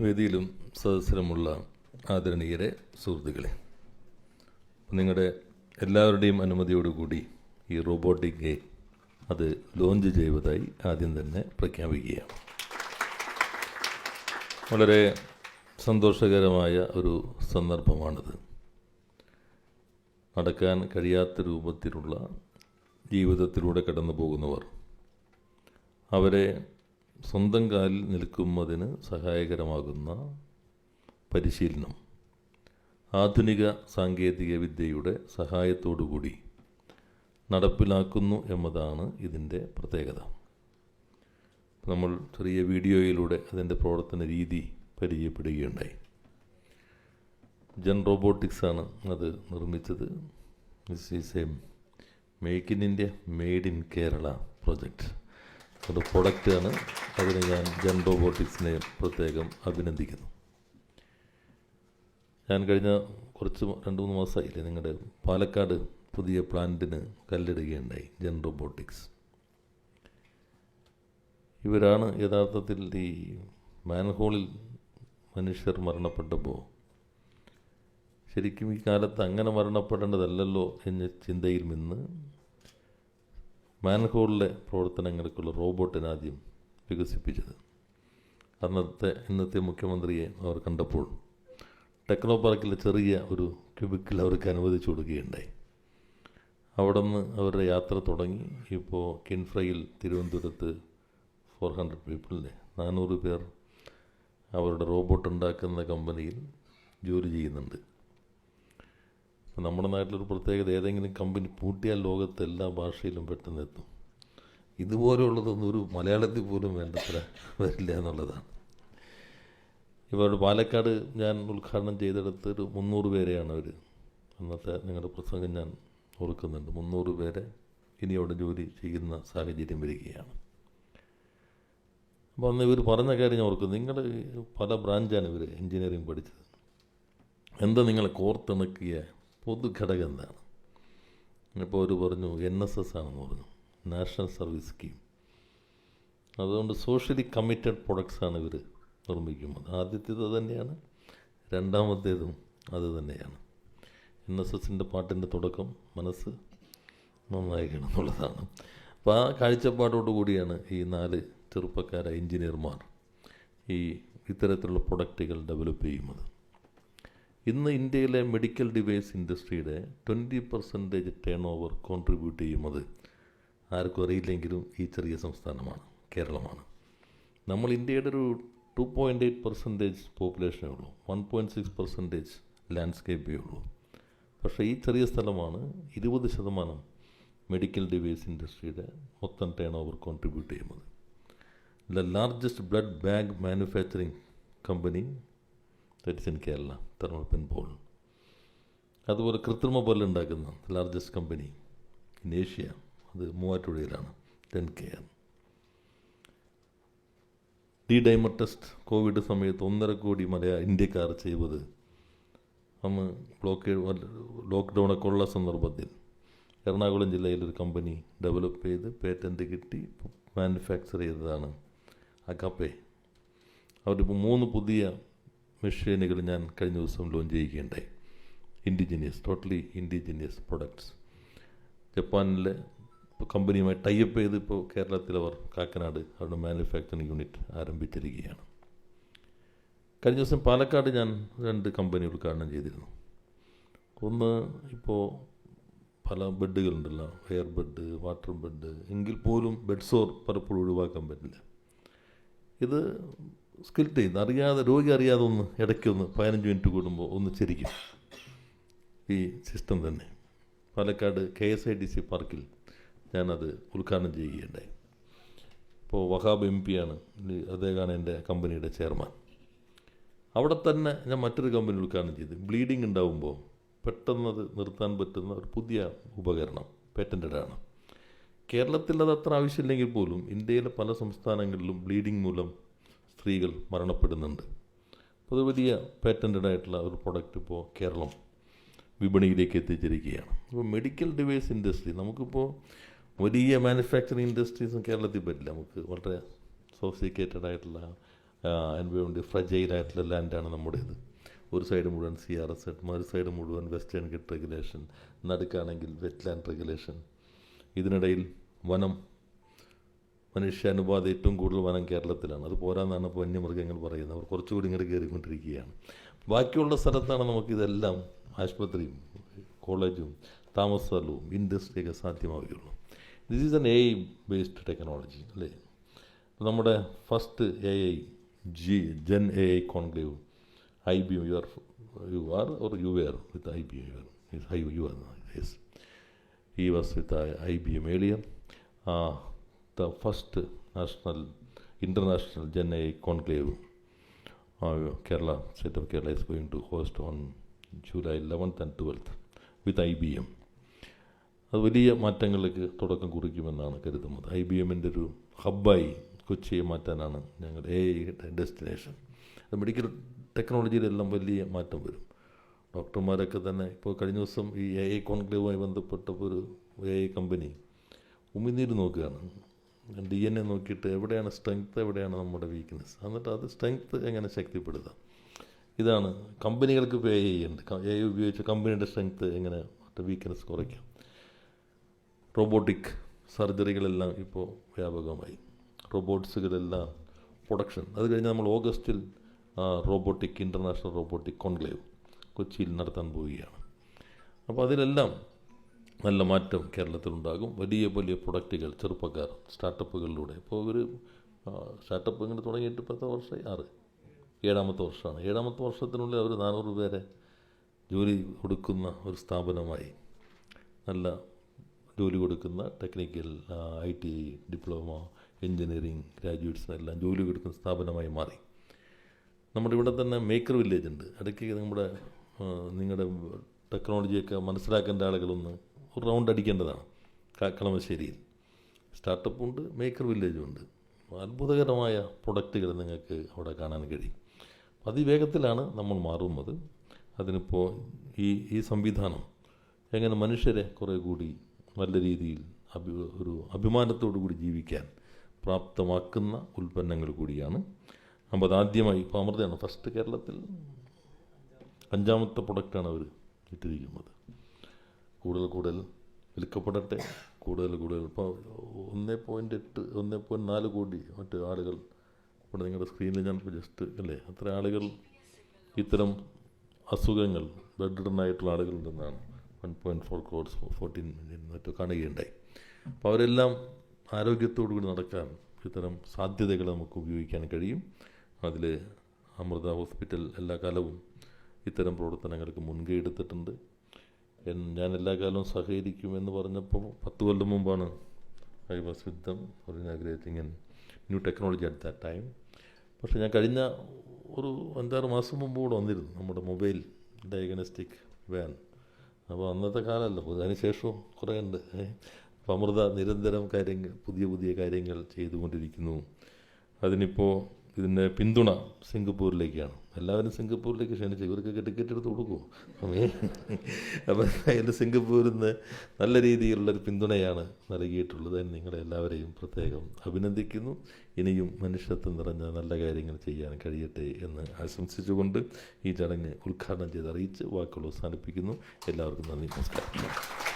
വേദിയിലും സദസ്സിലുമുള്ള ആദരണീയരെ സുഹൃത്തുക്കളെ നിങ്ങളുടെ എല്ലാവരുടെയും അനുമതിയോടുകൂടി ഈ റോബോട്ടിക് ഗെയിം അത് ലോഞ്ച് ചെയ്തതായി ആദ്യം തന്നെ പ്രഖ്യാപിക്കുകയാണ്. വളരെ സന്തോഷകരമായ ഒരു സന്ദർഭമാണിത്. നടക്കാൻ കഴിയാത്ത രൂപത്തിലുള്ള ജീവിതത്തിലൂടെ കടന്നു പോകുന്നവർ അവരെ സ്വന്തം കാലിൽ നിൽക്കുന്നതിന് സഹായകരമാകുന്ന പരിശീലനം. ആധുനിക സാങ്കേതിക വിദ്യയുടെ സഹായത്തോടുകൂടി നടപ്പിലാക്കുന്നു എന്നതാണ് ഇതിന്റെ പ്രത്യേകത. നമ്മൾ ചെറിയ വീഡിയോയിലൂടെ അതിന്റെ പ്രവർത്തന രീതി പരിചയപ്പെടുകയുണ്ടായി. ജൻ റോബോട്ടിക്സ് ആണ് അത് നിർമ്മിച്ചത്. This is a make in India made in Kerala project ഒരു പ്രൊഡക്റ്റാണ് അതിന് ഞാൻ ജൻ റോബോട്ടിക്സിനെ പ്രത്യേകം അഭിനന്ദിക്കുന്നു. ഞാൻ കഴിഞ്ഞ കുറച്ച് രണ്ട് മൂന്ന് മാസമായില്ലേ നിങ്ങളുടെ പാലക്കാട് പുതിയ പ്ലാന്റിന് കല്ലിടുകയുണ്ടായി ജൻ റോബോട്ടിക്സ് ഇവരാണ് യഥാർത്ഥത്തിൽ ഈ മാൻഹോളിൽ മനുഷ്യർ മരണപ്പെട്ടപ്പോൾ ശരിക്കും ഈ കാലത്ത് അങ്ങനെ മരണപ്പെടേണ്ടതല്ലല്ലോ എന്ന ചിന്തയിൽ നിന്ന് മാൻഹോളിലെ പ്രവർത്തനങ്ങൾക്കുള്ള റോബോട്ടിനെ ആദ്യം വികസിപ്പിച്ചത്. അന്നത്തെ ഇന്നത്തെ മുഖ്യമന്ത്രിയെ അവർ കണ്ടപ്പോൾ ടെക്നോ പാർക്കിലെ ചെറിയ ഒരു ക്യൂബിക്കിൽ അവർക്ക് അനുവദിച്ചു കൊടുക്കുകയുണ്ടായി. അവിടെ നിന്ന് അവരുടെ യാത്ര തുടങ്ങി. ഇപ്പോൾ കിൻഫ്രയിൽ തിരുവനന്തപുരത്ത് ഫോർ ഹൺഡ്രഡ് പീപ്പിളിലെ നാനൂറ് പേർ അവരുടെ റോബോട്ട് ഉണ്ടാക്കുന്ന കമ്പനിയിൽ ജോലി ചെയ്യുന്നുണ്ട്. അപ്പോൾ നമ്മുടെ നാട്ടിലൊരു പ്രത്യേകത ഏതെങ്കിലും കമ്പനി പൂട്ടിയാൽ ലോകത്തെ എല്ലാ ഭാഷയിലും പെട്ടെന്ന് എത്തും. ഇതുപോലെയുള്ളതൊന്നും ഒരു മലയാളത്തിൽ പോലും വേണ്ടത്ര വരില്ല എന്നുള്ളതാണ്. ഇപ്പോൾ പാലക്കാട് ഞാൻ ഉദ്ഘാടനം ചെയ്തെടുത്ത് ഒരു മുന്നൂറ് പേരെയാണ് അവർ അന്നത്തെ നിങ്ങളുടെ പ്രസംഗം ഞാൻ ഓർക്കുന്നുണ്ട്. മുന്നൂറ് പേരെ ഇനി അവിടെ ജോലി ചെയ്യുന്ന സാഹചര്യം വരികയാണ്. അപ്പോൾ അന്ന് ഇവർ പറഞ്ഞ കാര്യം ഞാൻ ഓർക്കുന്നു. നിങ്ങൾ പല ബ്രാഞ്ചാണ് ഇവർ എൻജിനീയറിംഗ് പഠിച്ചത്. എന്താ നിങ്ങളെ കോർത്തിണക്കിയ പൊതുഘടകം എന്താണ് ഇപ്പോൾ ഒരു പറഞ്ഞു എൻ എസ് എസ് ആണെന്ന് പറഞ്ഞു. നാഷണൽ സർവീസ് സ്കീം അതുകൊണ്ട് സോഷ്യലി കമ്മിറ്റഡ് പ്രൊഡക്ട്സ് ആണ് ഇവർ നിർമ്മിക്കുന്നത്. ആദ്യത്തേത് തന്നെയാണ്. രണ്ടാമത്തേതും അത് തന്നെയാണ്. എൻ എസ് എസിന്റെ പാട്ടിന്റെ തുടക്കം മനസ്സ് നന്നായിരിക്കണം എന്നുള്ളതാണ് അപ്പോൾ ആ കാഴ്ചപ്പാടോടു കൂടിയാണ് ഈ നാല് ചെറുപ്പക്കാരായ എഞ്ചിനീയർമാർ ഈ ഇത്തരത്തിലുള്ള പ്രൊഡക്റ്റുകൾ ഡെവലപ്പ് ചെയ്യുന്നത്. ഇന്ന് ഇന്ത്യയിലെ മെഡിക്കൽ ഡിവൈസ് ഇൻഡസ്ട്രിയുടെ twenty percentage turnover contribute ചെയ്യുന്നത് ആർക്കും അറിയില്ലെങ്കിലും ഈ ചെറിയ സംസ്ഥാനമാണ് കേരളമാണ്. നമ്മൾ ഇന്ത്യയുടെ ഒരു ടു പോയിന്റ് എയ്റ്റ് പെർസെന്റേജ് പോപ്പുലേഷനേ ഉള്ളൂ വൺ പോയിന്റ് സിക്സ് പെർസെന്റേജ് ലാൻഡ്സ്കേപ്പേ ഉള്ളൂ. പക്ഷേ ഈ ചെറിയ സ്ഥലമാണ് ഇരുപത് ശതമാനം മെഡിക്കൽ ഡിവൈസ് ഇൻഡസ്ട്രിയുടെ മൊത്തം ടേൺ ഓവർ കോൺട്രിബ്യൂട്ട് ചെയ്യുന്നത്. The largest blood bag manufacturing company that's in Kerala തെർമൽപെൻ പോൾ അതുപോലെ കൃത്രിമ പല്ലുണ്ടാക്കുന്ന ലാർജസ്റ്റ് കമ്പനി ഇൻ ഏഷ്യ അത് മൂവാറ്റുപുഴയിലാണ് ten care D dimer test Covid സമയത്ത് ഒന്നര കോടി മലയാ ഇന്ത്യക്കാർ ചെയ്തത്. അന്ന് ബ്ലോക്ക് ലോക്ക്ഡൗണൊക്കെ ഉള്ള സന്ദർഭത്തിൽ എറണാകുളം ജില്ലയിലൊരു കമ്പനി ഡെവലപ്പ് ചെയ്ത് പേറ്റന്റ് കിട്ടി മാനുഫാക്ചർ ചെയ്തതാണ് അക്കാപ്പേ അവരിപ്പോൾ മൂന്ന് പുതിയ മെഷീനുകൾ ഞാൻ കഴിഞ്ഞ ദിവസം ലോഞ്ച് ചെയ്യുകയുണ്ടായി. ഇൻഡിജിനിയസ് ടോട്ടലി ഇൻഡിജിനിയസ് പ്രൊഡക്ട്സ് ജപ്പാനിലെ കമ്പനിയുമായി ടൈപ്പ് ചെയ്ത് ഇപ്പോൾ കേരളത്തിൽ അവർ കാക്കനാട് അവരുടെ മാനുഫാക്ചറിങ് യൂണിറ്റ് ആരംഭിച്ചിരിക്കുകയാണ്. കഴിഞ്ഞ ദിവസം പാലക്കാട് ഞാൻ രണ്ട് കമ്പനി ഉദ്ഘാടനം ചെയ്തിരുന്നു. ഒന്ന് ഇപ്പോൾ പല ബെഡുകളുണ്ടല്ലോ എയർ ബെഡ് വാട്ടർ ബെഡ് എങ്കിൽ പോലും ബെഡ് സോർ പലപ്പോഴും ഒഴിവാക്കാൻ പറ്റില്ല. ഇത് സ്കിൽറ്റ് ചെയ്യുന്ന അറിയാതെ രോഗി അറിയാതെ ഒന്ന് ഇടയ്ക്കൊന്ന് പതിനഞ്ച് മിനിറ്റ് കൂടുമ്പോൾ ഒന്ന് ചിരിക്കും. ഈ സിസ്റ്റം തന്നെ. Palakkad K S I D C പാർക്കിൽ ഞാനത് ഉദ്ഘാടനം ചെയ്യുകയുണ്ടായി. ഇപ്പോൾ വഹാബ് എം പിയാണ് അദ്ദേഹമാണ് എന്റെ കമ്പനിയുടെ ചെയർമാൻ. അവിടെ തന്നെ ഞാൻ മറ്റൊരു കമ്പനി ഉദ്ഘാടനം ചെയ്തു. ബ്ലീഡിങ് ഉണ്ടാവുമ്പോൾ പെട്ടെന്നത് നിർത്താൻ പറ്റുന്ന ഒരു പുതിയ ഉപകരണം പേറ്റന്റഡാണ് കേരളത്തിൽ അത് അത്ര ആവശ്യമില്ലെങ്കിൽ പോലും ഇന്ത്യയിലെ പല സംസ്ഥാനങ്ങളിലും ബ്ലീഡിങ് മൂലം സ്ത്രീകൾ മരണപ്പെടുന്നുണ്ട്. അത് വലിയ പാറ്റന്റഡ് ആയിട്ടുള്ള ഒരു പ്രൊഡക്റ്റ് ഇപ്പോൾ കേരളം വിപണിയിലേക്ക് എത്തിച്ചിരിക്കുകയാണ്. അപ്പോൾ മെഡിക്കൽ ഡിവൈസ് ഇൻഡസ്ട്രി നമുക്കിപ്പോൾ വലിയ മാനുഫാക്ചറിങ് ഇൻഡസ്ട്രീസും കേരളത്തിൽ പറ്റില്ല നമുക്ക് വളരെ സോഫിസ്റ്റിക്കേറ്റഡ് ആയിട്ടുള്ള എൻവയോൺമെന്റ് ഫ്രജൈലായിട്ടുള്ള ലാൻഡാണ് നമ്മുടേത്. ഒരു സൈഡ് മുഴുവൻ സി ആർ എസ് എഡ് മറു സൈഡ് മുഴുവൻ വെസ്റ്റേൺ ഗെറ്റ് റെഗുലേഷൻ നടുക്കാണെങ്കിൽ വെറ്റ്ലാൻഡ് റെഗുലേഷൻ ഇതിനിടയിൽ വനം മനുഷ്യാനുപാത ഏറ്റവും കൂടുതൽ വനം കേരളത്തിലാണ്. അത് പോരാന്നാണ് ഇപ്പോൾ വന്യമൃഗങ്ങൾ പറയുന്നത്. അവർ കുറച്ചുകൂടി ഇങ്ങോട്ട് കയറിക്കൊണ്ടിരിക്കുകയാണ് ബാക്കിയുള്ള സ്ഥലത്താണ് നമുക്കിതെല്ലാം ആശുപത്രിയും കോളേജും താമസ സ്ഥലവും ഇൻഡസ്ട്രിയൊക്കെ സാധ്യമാവുകയുള്ളൂ. This is an A I based technology അല്ലേ നമ്മുടെ first A I G gen A I conclave I B M U R U R or U R with I B U I U R yes ഈ was with I IBM M Uh, the first national, international Gen AI conclave, uh, Kerala, state of Kerala is going to host on July 11th and 12th with IBM. അത് വലിയ മാറ്റങ്ങൾക്ക് തുടക്കം കുറിക്കുമെന്നാണ് കരുതുന്നത്. I B എമ്മിന്റെ ഒരു ഹബ്ബായി കൊച്ചിയെ മാറ്റാനാണ് ഞങ്ങൾ എ ഡെസ്റ്റിനേഷൻ അത് മെഡിക്കൽ ടെക്നോളജിയിലെല്ലാം വലിയ മാറ്റം വരും. ഡോക്ടർമാരൊക്കെ തന്നെ ഇപ്പോൾ കഴിഞ്ഞ ദിവസം ഈ എ ഐ കോൺക്ലേവുമായി ബന്ധപ്പെട്ടപ്പോൾ ഒരു എ ഐ കമ്പനി ഉമിനീര് നോക്കുകയാണ്. ഡി എൻ എ നോക്കിയിട്ട് എവിടെയാണ് സ്ട്രെങ്ത് എവിടെയാണ് നമ്മുടെ വീക്ക്നെസ് എന്നിട്ട് അത് സ്ട്രെങ്ത് എങ്ങനെ ശക്തിപ്പെടുത്താം? ഇതാണ് കമ്പനികൾക്ക് പേ ഐ എ ഉപയോഗിച്ച് കമ്പനിയുടെ സ്ട്രെങ്ത് എങ്ങനെ വീക്ക്നെസ് കുറയ്ക്കാം? റോബോട്ടിക് സർജറികളെല്ലാം ഇപ്പോൾ വ്യാപകമായി. റോബോട്ട്സുകളെല്ലാം പ്രൊഡക്ഷൻ അത് കഴിഞ്ഞ് നമ്മൾ ഓഗസ്റ്റിൽ റോബോട്ടിക് ഇന്റർനാഷണൽ റോബോട്ടിക് കോൺക്ലേവ് കൊച്ചിയിൽ നടത്താൻ പോവുകയാണ്. അപ്പോൾ അതിലെല്ലാം നല്ല മാറ്റം കേരളത്തിലുണ്ടാകും. വലിയ വലിയ പ്രൊഡക്റ്റുകൾ ചെറുപ്പക്കാർ സ്റ്റാർട്ടപ്പുകളിലൂടെ. ഇപ്പോൾ ഒരു സ്റ്റാർട്ടപ്പ് ഇങ്ങനെ തുടങ്ങിയിട്ട് പത്ത് വർഷമായി ആറ് ഏഴാമത്തെ വർഷമാണ്. ഏഴാമത്തെ വർഷത്തിനുള്ളിൽ അവർ നാനൂറ് പേരെ ജോലി കൊടുക്കുന്ന ഒരു സ്ഥാപനമായി നല്ല ജോലി കൊടുക്കുന്ന technical I T diploma graduates ഗ്രാജുവേറ്റ്സിനെല്ലാം ജോലി കൊടുക്കുന്ന സ്ഥാപനമായി മാറി. നമ്മുടെ ഇവിടെ തന്നെ മേക്കർ വില്ലേജ് ഉണ്ട്. ഇടയ്ക്ക് നമ്മുടെ നിങ്ങളുടെ ടെക്നോളജിയൊക്കെ മനസ്സിലാക്കേണ്ട ആളുകളൊന്ന് ഒരു റൗണ്ട് അടിക്കേണ്ടതാണ് കളമശ്ശേരിയിൽ. സ്റ്റാർട്ടപ്പ് ഉണ്ട് മേക്കർ വില്ലേജും ഉണ്ട്. അത്ഭുതകരമായ പ്രൊഡക്റ്റുകൾ നിങ്ങൾക്ക് അവിടെ കാണാൻ കഴിയും. അതിവേഗത്തിലാണ് നമ്മൾ മാറുന്നത്. അതിനിപ്പോൾ ഈ ഈ സംവിധാനം എങ്ങനെ മനുഷ്യരെ കുറേ കൂടി നല്ല രീതിയിൽ അഭി ഒരു അഭിമാനത്തോടു കൂടി ജീവിക്കാൻ പ്രാപ്തമാക്കുന്ന ഉൽപ്പന്നങ്ങൾ കൂടിയാണ്. അപ്പോൾ അതാദ്യമായി ഇപ്പോൾ അമൃതയാണ്. ഫസ്റ്റ് കേരളത്തിൽ അഞ്ചാമത്തെ പ്രൊഡക്റ്റാണ് അവർ ഇട്ടിരിക്കുന്നത്. കൂടുതൽ കൂടുതൽ വിൽക്കപ്പെടട്ടെ. കൂടുതൽ കൂടുതൽ. ഇപ്പോൾ ഒന്ന് പോയിന്റ് എട്ട് ഒന്ന് പോയിന്റ് നാല് കോടി മറ്റ് ആളുകൾ ഇവിടെ നിങ്ങളുടെ സ്ക്രീനിൽ ഞാൻ ജസ്റ്റ് അല്ലേ? അത്ര ആളുകൾ ഇത്തരം അസുഖങ്ങൾ ബെഡ് ആയിട്ടുള്ള ആളുകളുണ്ടെന്നാണ് one point four crores fourteen million മറ്റോ കാണുകയുണ്ടായി. അപ്പോൾ അവരെല്ലാം ആരോഗ്യത്തോടു കൂടി നടക്കാൻ ഇത്തരം സാധ്യതകൾ നമുക്ക് ഉപയോഗിക്കാൻ കഴിയും. അതിൽ അമൃത ഹോസ്പിറ്റൽ എല്ലാ കാലവും ഇത്തരം പ്രവർത്തനങ്ങൾക്ക് മുൻകൈ എടുത്തിട്ടുണ്ട്. ഞാൻ എല്ലാ കാലവും സഹകരിക്കുമെന്ന് പറഞ്ഞപ്പോൾ പത്ത് കൊല്ലം മുമ്പാണ് I was with them for new technology at that time. പക്ഷേ ഞാൻ കഴിഞ്ഞ ഒരു അഞ്ചാറ് മാസം മുമ്പ് കൂടെ വന്നിരുന്നു നമ്മുടെ മൊബൈൽ ഡയഗ്നോസ്റ്റിക് വാൻ. അപ്പോൾ അന്നത്തെ കാലമല്ല അതിന് ശേഷവും കുറേ ഉണ്ട്. അപ്പോൾ അമൃത നിരന്തരം കാര്യങ്ങൾ പുതിയ പുതിയ കാര്യങ്ങൾ ചെയ്തുകൊണ്ടിരിക്കുന്നു. അതിനിപ്പോൾ ഇതിന്റെ പിന്തുണ സിംഗപ്പൂരിലേക്കാണ്. എല്ലാവരും സിംഗപ്പൂരിലേക്ക് ക്ഷണിച്ച് ഇവർക്കൊക്കെ ടിക്കറ്റ് എടുത്ത് കൊടുക്കുമോ അപ്പം അതിന്റെ സിംഗപ്പൂരിൽ നിന്ന് നല്ല രീതിയിലുള്ളൊരു പിന്തുണയാണ് നൽകിയിട്ടുള്ളത് അതിന് നിങ്ങളെ എല്ലാവരെയും പ്രത്യേകം അഭിനന്ദിക്കുന്നു. ഇനിയും മനുഷ്യത്വം നിറഞ്ഞ നല്ല കാര്യങ്ങൾ ചെയ്യാൻ കഴിയട്ടെ എന്ന് ആശംസിച്ചുകൊണ്ട് ഈ ചടങ്ങ് ഉദ്ഘാടനം ചെയ്ത് അറിയിച്ച് വാക്കുകൾ അവസാനിപ്പിക്കുന്നു. എല്ലാവർക്കും നന്ദി നമസ്കാരം.